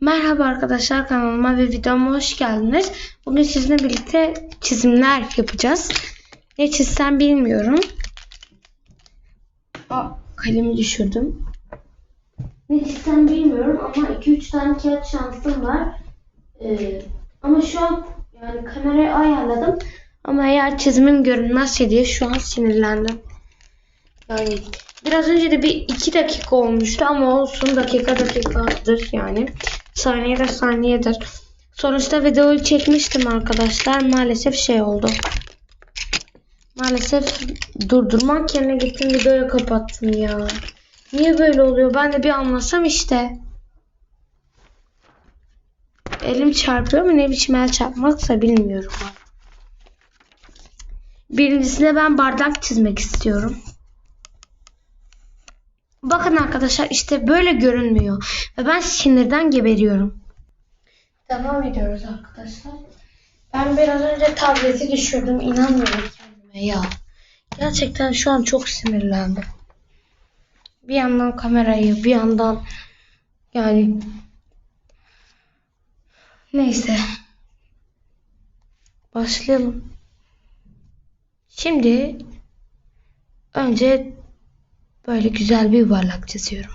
Merhaba arkadaşlar kanalıma ve videoma hoş geldiniz. Bugün sizinle birlikte çizimler yapacağız. Ne çizsem bilmiyorum. Aa, kalemi düşürdüm. Ne çizsem bilmiyorum ama 2-3 tane kağıt şansım var. Ee, ama şu an yani kamerayı ayarladım. Ama eğer çizimim görünmezse diye şu an sinirlendim. Yani biraz önce de bir iki dakika olmuştu ama olsun dakika dakikadır yani. Saniye de saniyedir. Sonuçta videoyu çekmiştim arkadaşlar. Maalesef şey oldu. Maalesef durdurmak yerine gittim videoyu kapattım ya. Niye böyle oluyor? Ben de bir anlasam işte. Elim çarpıyor mu ne biçim el çarpmaksa bilmiyorum. Birincisinde ben bardak çizmek istiyorum. Bakın arkadaşlar işte böyle görünmüyor. Ve ben sinirden geberiyorum. Devam ediyoruz arkadaşlar. Ben biraz önce tableti düşürdüm. İnanmıyorum kendime ya. Gerçekten şu an çok sinirlendim. Bir yandan kamerayı bir yandan yani neyse. Başlayalım. Şimdi önce böyle güzel bir yuvarlak çiziyorum.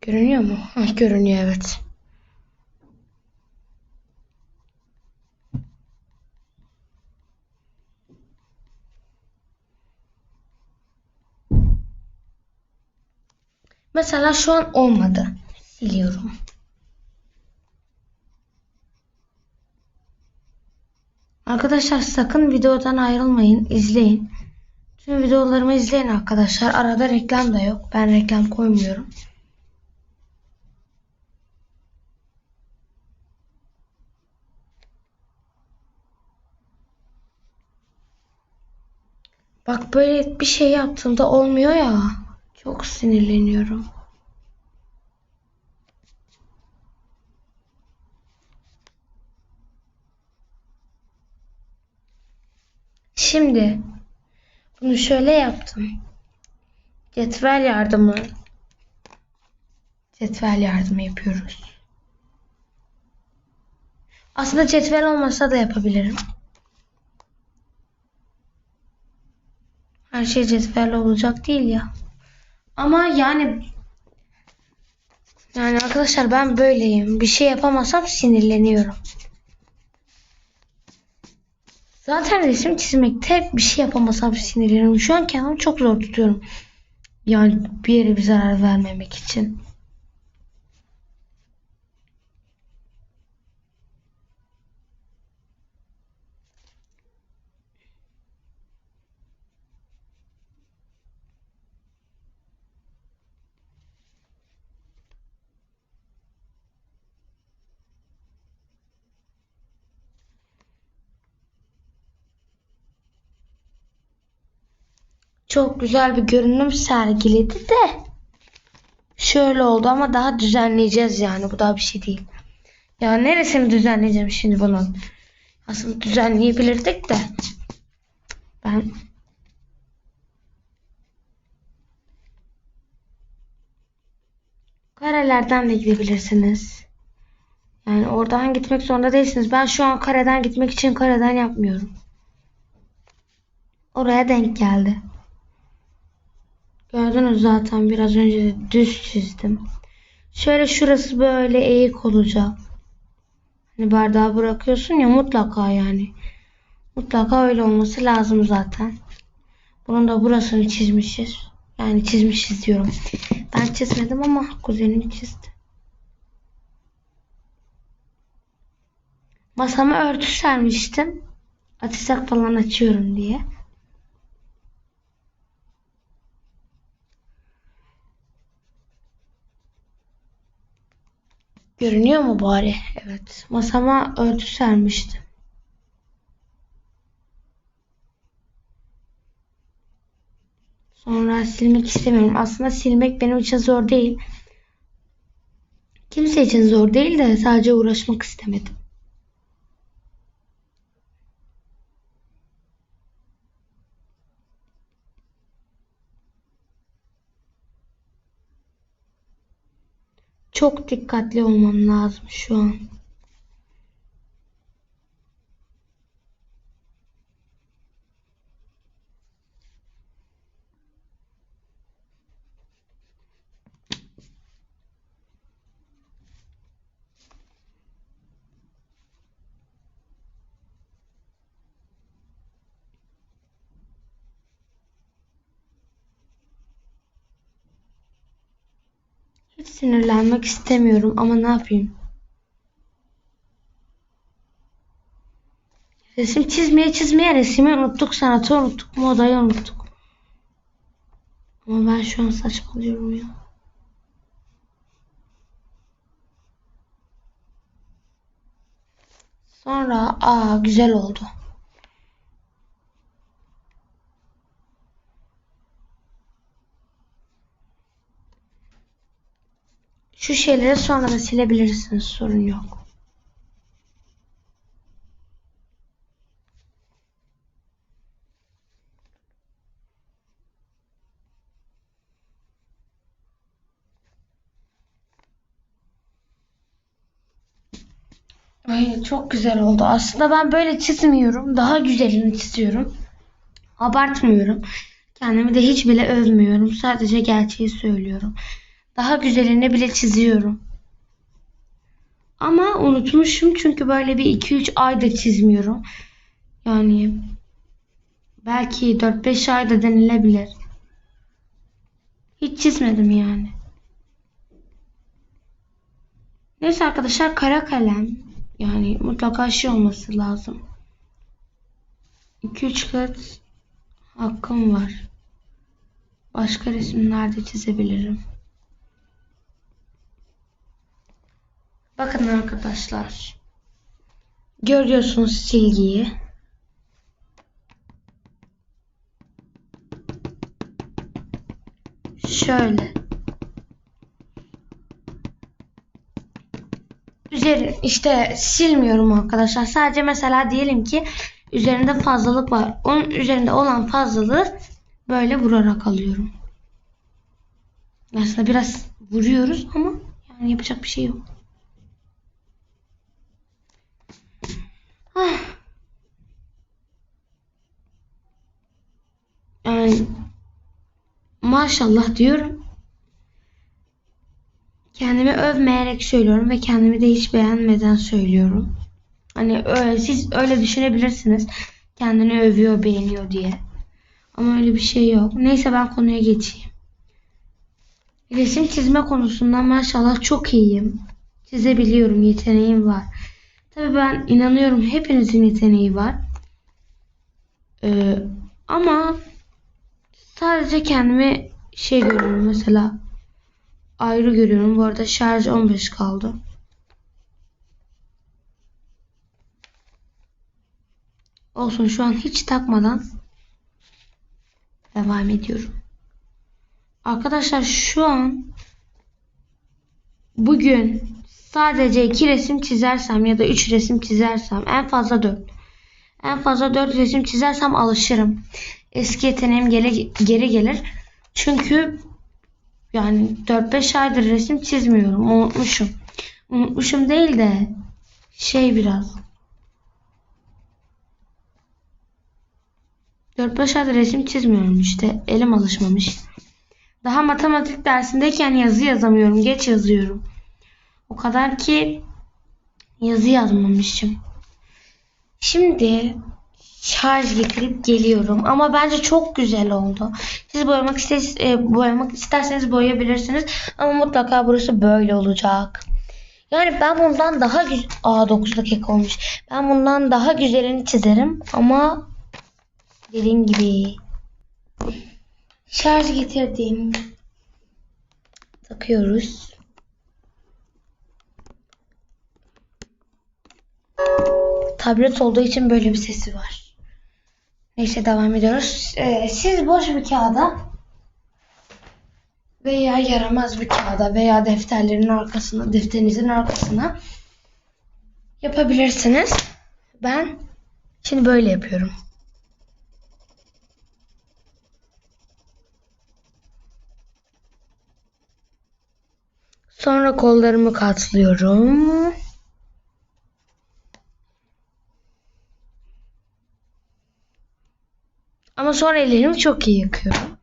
Görünüyor mu? Görünüyor evet. Mesela şu an olmadı. Siliyorum. Arkadaşlar sakın videodan ayrılmayın. izleyin. Tüm videolarımı izleyin arkadaşlar. Arada reklam da yok. Ben reklam koymuyorum. Bak böyle bir şey yaptığımda olmuyor ya. Çok sinirleniyorum. Şimdi bunu şöyle yaptım. Cetvel yardımı cetvel yardımı yapıyoruz. Aslında cetvel olmasa da yapabilirim. Her şey cetvelle olacak değil ya. Ama yani yani arkadaşlar ben böyleyim. Bir şey yapamasam sinirleniyorum. Zaten resim çizmekte bir şey yapamasam sinirleniyorum. Şu an kendimi çok zor tutuyorum. Yani bir yere bir zarar vermemek için. Çok güzel bir görünüm sergiledi de şöyle oldu ama daha düzenleyeceğiz yani bu daha bir şey değil. Ya neresini düzenleyeceğim şimdi bunun? Aslında düzenleyebilirdik de ben karelerden de gidebilirsiniz. Yani oradan gitmek zorunda değilsiniz. Ben şu an kareden gitmek için kareden yapmıyorum. Oraya denk geldi. Gördünüz zaten biraz önce de düz çizdim. Şöyle şurası böyle eğik olacak. Hani bardağı bırakıyorsun ya mutlaka yani. Mutlaka öyle olması lazım zaten. Bunun da burasını çizmişiz. Yani çizmişiz diyorum. Ben çizmedim ama kuzenim çizdi. Masama örtü sermiştim. Açacak falan açıyorum diye. Görünüyor mu bari? Evet. Masama örtü sermiştim. Sonra silmek istemiyorum. Aslında silmek benim için zor değil. Kimse için zor değil de sadece uğraşmak istemedim. Çok dikkatli olmam lazım şu an. Hiç sinirlenmek istemiyorum ama ne yapayım? Resim çizmeye çizmeye resmi unuttuk, sanatı unuttuk, modayı unuttuk. Ama ben şu an saçmalıyorum ya. Sonra aa güzel oldu. Şu şeyleri sonra da silebilirsiniz sorun yok. Ay çok güzel oldu. Aslında ben böyle çizmiyorum. Daha güzelini çiziyorum. Abartmıyorum. Kendimi de hiç bile övmüyorum. Sadece gerçeği söylüyorum. Daha güzelini bile çiziyorum. Ama unutmuşum çünkü böyle bir 2-3 ayda çizmiyorum. Yani belki 4-5 ayda denilebilir. Hiç çizmedim yani. Neyse arkadaşlar kara kalem yani mutlaka şey olması lazım. 2-3 kat hakkım var. Başka resimlerde çizebilirim. Bakın arkadaşlar. Görüyorsunuz silgiyi. Şöyle. Üzeri işte silmiyorum arkadaşlar. Sadece mesela diyelim ki üzerinde fazlalık var. Onun üzerinde olan fazlalığı böyle vurarak alıyorum. Aslında biraz vuruyoruz ama yani yapacak bir şey yok. Yani maşallah diyorum. Kendimi övmeyerek söylüyorum ve kendimi de hiç beğenmeden söylüyorum. Hani öyle, siz öyle düşünebilirsiniz. Kendini övüyor, beğeniyor diye. Ama öyle bir şey yok. Neyse ben konuya geçeyim. Resim çizme konusunda maşallah çok iyiyim. Çizebiliyorum, yeteneğim var. Tabii ben inanıyorum hepinizin yeteneği var. Ee, ama sadece kendimi şey görüyorum mesela ayrı görüyorum. Bu arada şarj 15 kaldı. Olsun şu an hiç takmadan devam ediyorum. Arkadaşlar şu an bugün sadece iki resim çizersem ya da üç resim çizersem en fazla dört. En fazla dört resim çizersem alışırım. Eski yeteneğim geri, geri gelir. Çünkü yani 4-5 aydır resim çizmiyorum. Unutmuşum. Unutmuşum değil de şey biraz. 4-5 aydır resim çizmiyorum işte. Elim alışmamış. Daha matematik dersindeyken yazı yazamıyorum. Geç yazıyorum. O kadar ki yazı yazmamışım. Şimdi şarj getirip geliyorum. Ama bence çok güzel oldu. Siz boyamak, istes e, boyamak isterseniz boyayabilirsiniz. Ama mutlaka burası böyle olacak. Yani ben bundan daha güzel... Aa 9 dakika olmuş. Ben bundan daha güzelini çizerim. Ama dediğim gibi şarj getirdim. Takıyoruz. Tablet olduğu için böyle bir sesi var. Neyse devam ediyoruz. Ee, siz boş bir kağıda veya yaramaz bir kağıda veya defterlerin arkasına, defterinizin arkasına yapabilirsiniz. Ben şimdi böyle yapıyorum. Sonra kollarımı katlıyorum. Ama sonra ellerimi çok iyi yıkıyorum.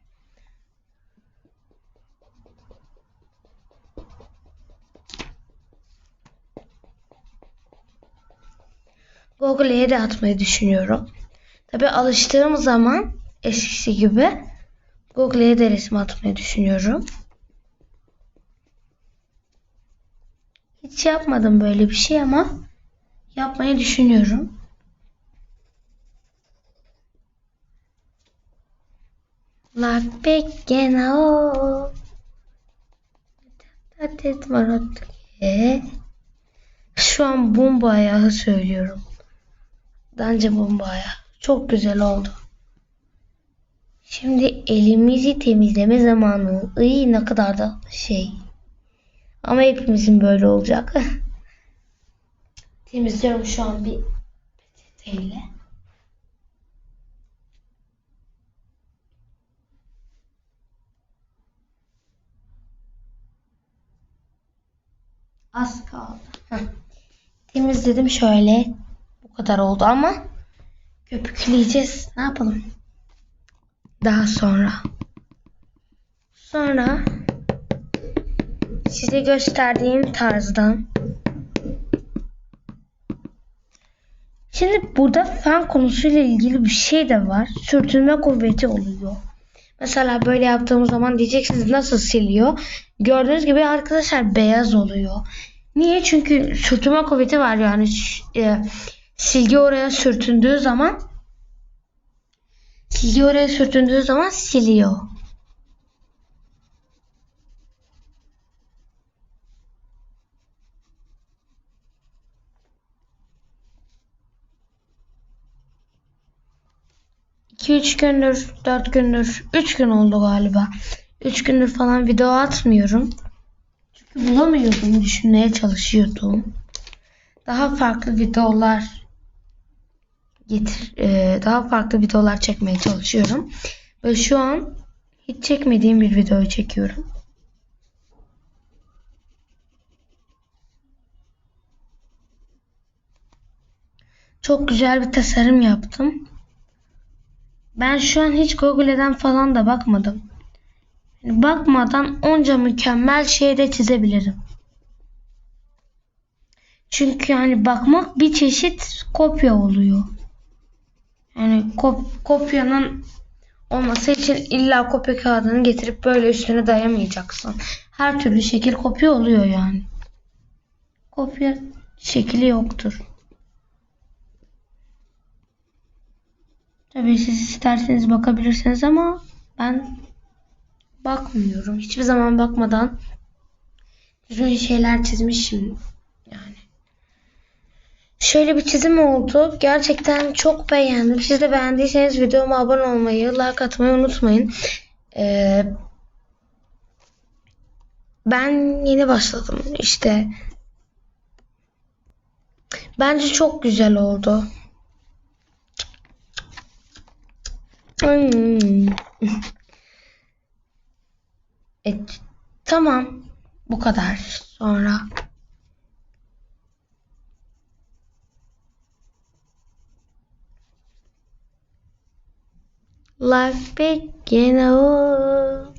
Google'ye de atmayı düşünüyorum. Tabi alıştığım zaman eskisi gibi Google'ye de resim atmayı düşünüyorum. Hiç yapmadım böyle bir şey ama yapmayı düşünüyorum. Like big o. Tatet maratke. Şu an bomba ayağı söylüyorum. Bence bomba ayağı. Çok güzel oldu. Şimdi elimizi temizleme zamanı. Iy ne kadar da şey. Ama hepimizin böyle olacak. Temizliyorum şu an bir peçeteyle. Az kaldı. Temizledim şöyle. Bu kadar oldu ama köpükleyeceğiz. Ne yapalım? Daha sonra. Sonra size gösterdiğim tarzdan. Şimdi burada fen konusuyla ilgili bir şey de var. Sürtünme kuvveti oluyor. Mesela böyle yaptığımız zaman diyeceksiniz nasıl siliyor? Gördüğünüz gibi arkadaşlar beyaz oluyor. Niye? Çünkü sürtünme kuvveti var yani e, silgi oraya sürtündüğü zaman silgi oraya sürtündüğü zaman siliyor. İki üç gündür, dört gündür, üç gün oldu galiba. Üç gündür falan video atmıyorum. Bulamıyordum, düşünmeye çalışıyordum. Daha farklı videolar getir, e, daha farklı videolar çekmeye çalışıyorum. Ve şu an hiç çekmediğim bir videoyu çekiyorum. Çok güzel bir tasarım yaptım. Ben şu an hiç Google'den falan da bakmadım. Bakmadan onca mükemmel şey de çizebilirim. Çünkü yani bakmak bir çeşit kopya oluyor. Yani kop kopyanın olması için illa kopya kağıdını getirip böyle üstüne dayamayacaksın. Her türlü şekil kopya oluyor yani. Kopya şekli yoktur. Tabii siz isterseniz bakabilirsiniz ama ben bakmıyorum. Hiçbir zaman bakmadan düzgün şeyler çizmişim yani. Şöyle bir çizim oldu. Gerçekten çok beğendim. Siz de beğendiyseniz videoma abone olmayı, like atmayı unutmayın. Ee, ben yeni başladım işte. Bence çok güzel oldu. Hmm. E, tamam. Bu kadar. Sonra Life begin oh.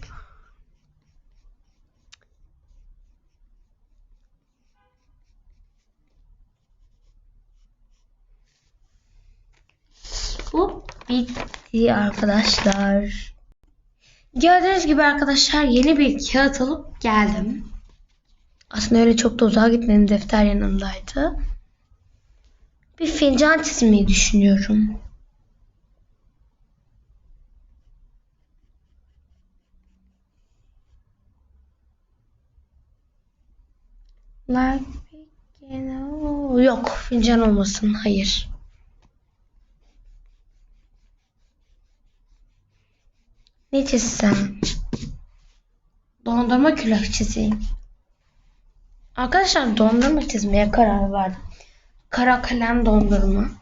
Bu bitti arkadaşlar. Gördüğünüz gibi arkadaşlar yeni bir kağıt alıp geldim. Aslında öyle çok da uzağa gitmedim. Defter yanımdaydı. Bir fincan çizmeyi düşünüyorum. Like Yok fincan olmasın. Hayır. Ne çizsem? Dondurma külah çizeyim. Arkadaşlar dondurma çizmeye karar verdim. Kara kalem dondurma.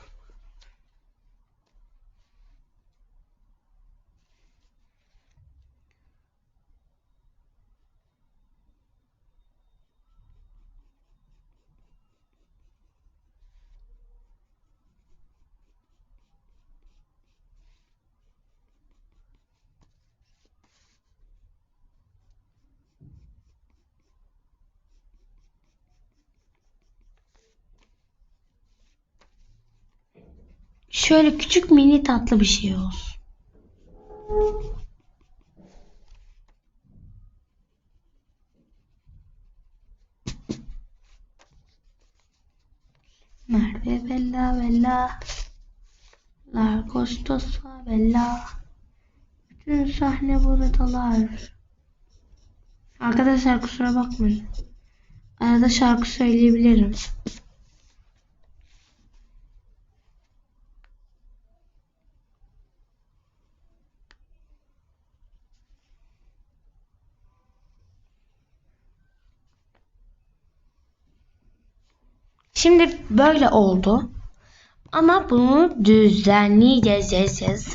Şöyle küçük mini tatlı bir şey olsun. Merve bella bella Largostos bella Bütün sahne buradalar. Arkadaşlar kusura bakmayın. Arada şarkı söyleyebilirim. Şimdi böyle oldu. Ama bunu düzenleyeceğiz.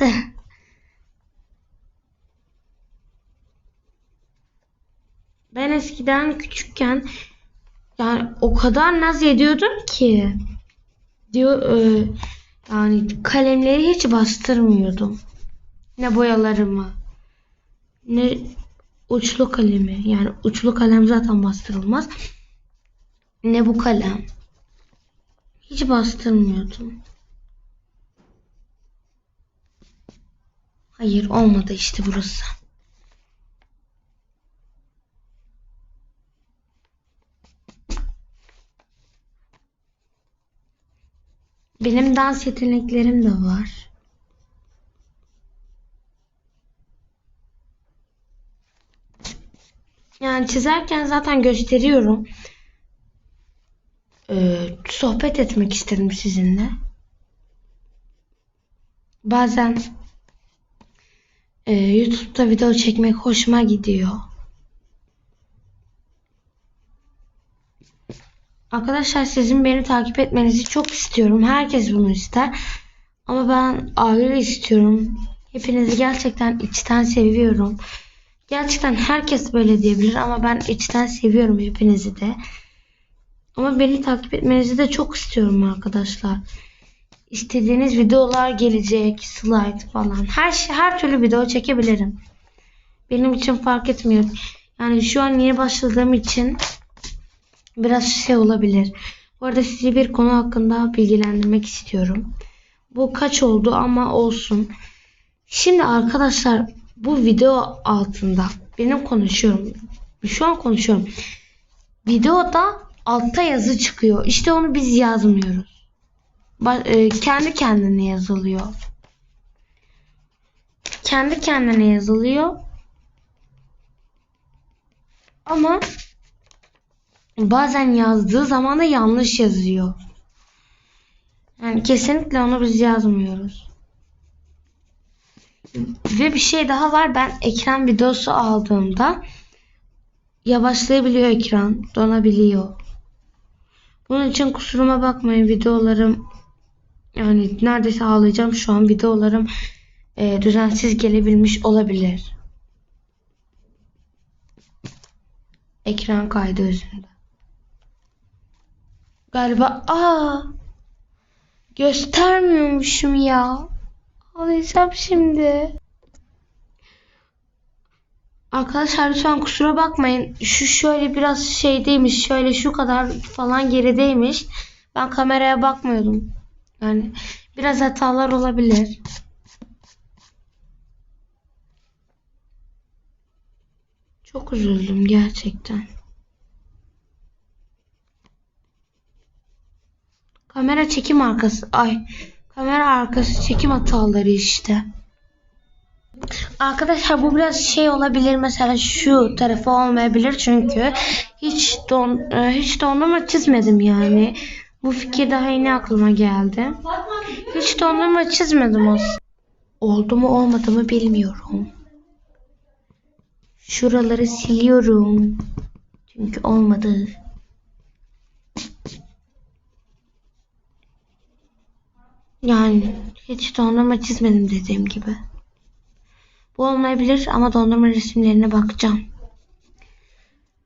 Ben eskiden küçükken yani o kadar naz ediyordum ki diyor e, yani kalemleri hiç bastırmıyordum. Ne boyalarımı ne uçlu kalemi yani uçlu kalem zaten bastırılmaz. Ne bu kalem. Hiç bastırmıyordum. Hayır olmadı işte burası. Benim dans yeteneklerim de var. Yani çizerken zaten gösteriyorum. Ee, sohbet etmek istedim sizinle. Bazen e, YouTube'da video çekmek hoşuma gidiyor. Arkadaşlar sizin beni takip etmenizi çok istiyorum. Herkes bunu ister. Ama ben aile istiyorum. Hepinizi gerçekten içten seviyorum. Gerçekten herkes böyle diyebilir ama ben içten seviyorum hepinizi de. Ama beni takip etmenizi de çok istiyorum arkadaşlar. İstediğiniz videolar gelecek, slide falan. Her şey, her türlü video çekebilirim. Benim için fark etmiyor. Yani şu an yeni başladığım için biraz şey olabilir. Bu arada sizi bir konu hakkında bilgilendirmek istiyorum. Bu kaç oldu ama olsun. Şimdi arkadaşlar bu video altında benim konuşuyorum. Şu an konuşuyorum. Videoda altta yazı çıkıyor. İşte onu biz yazmıyoruz. E, kendi kendine yazılıyor. Kendi kendine yazılıyor. Ama bazen yazdığı zaman da yanlış yazıyor. Yani kesinlikle onu biz yazmıyoruz. Ve bir şey daha var. Ben ekran videosu aldığımda yavaşlayabiliyor ekran. Donabiliyor. Bunun için kusuruma bakmayın. Videolarım yani neredeyse ağlayacağım şu an. Videolarım e, düzensiz gelebilmiş olabilir. Ekran kaydı yüzünden. Galiba aa göstermiyormuşum ya. Ağlayacağım şimdi. Arkadaşlar lütfen kusura bakmayın. Şu şöyle biraz şeydeymiş. Şöyle şu kadar falan gerideymiş. Ben kameraya bakmıyordum. Yani biraz hatalar olabilir. Çok üzüldüm gerçekten. Kamera çekim arkası. Ay. Kamera arkası çekim hataları işte. Arkadaşlar bu biraz şey olabilir mesela şu tarafı olmayabilir çünkü hiç don e, hiç dondurma çizmedim yani. Bu fikir daha yeni aklıma geldi. Hiç dondurma çizmedim aslında. Oldu mu olmadı mı bilmiyorum. Şuraları siliyorum. Çünkü olmadı. Yani hiç dondurma çizmedim dediğim gibi. Bu olmayabilir ama dondurma resimlerine bakacağım.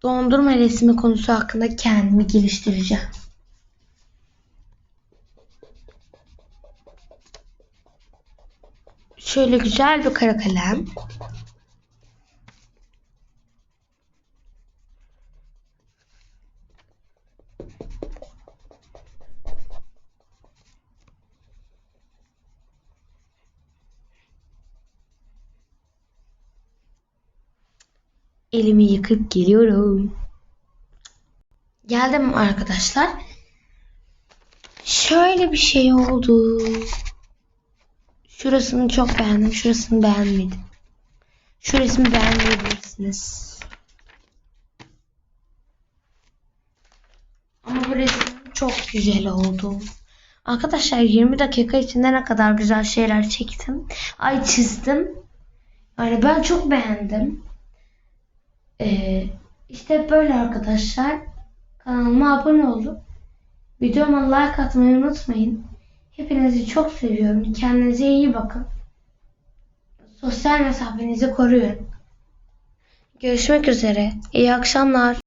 Dondurma resmi konusu hakkında kendimi geliştireceğim. Şöyle güzel bir kara kalem. Elimi yıkıp geliyorum. Geldim arkadaşlar. Şöyle bir şey oldu. Şurasını çok beğendim. Şurasını beğenmedim. Şu resmi beğenmeyebilirsiniz. Ama bu resim çok güzel oldu. Arkadaşlar 20 dakika içinde ne kadar güzel şeyler çektim. Ay çizdim. Yani ben çok beğendim. Ee, işte böyle arkadaşlar. Kanalıma abone olup videoma like atmayı unutmayın. Hepinizi çok seviyorum. Kendinize iyi bakın. Sosyal mesafenizi koruyun. Görüşmek üzere. İyi akşamlar.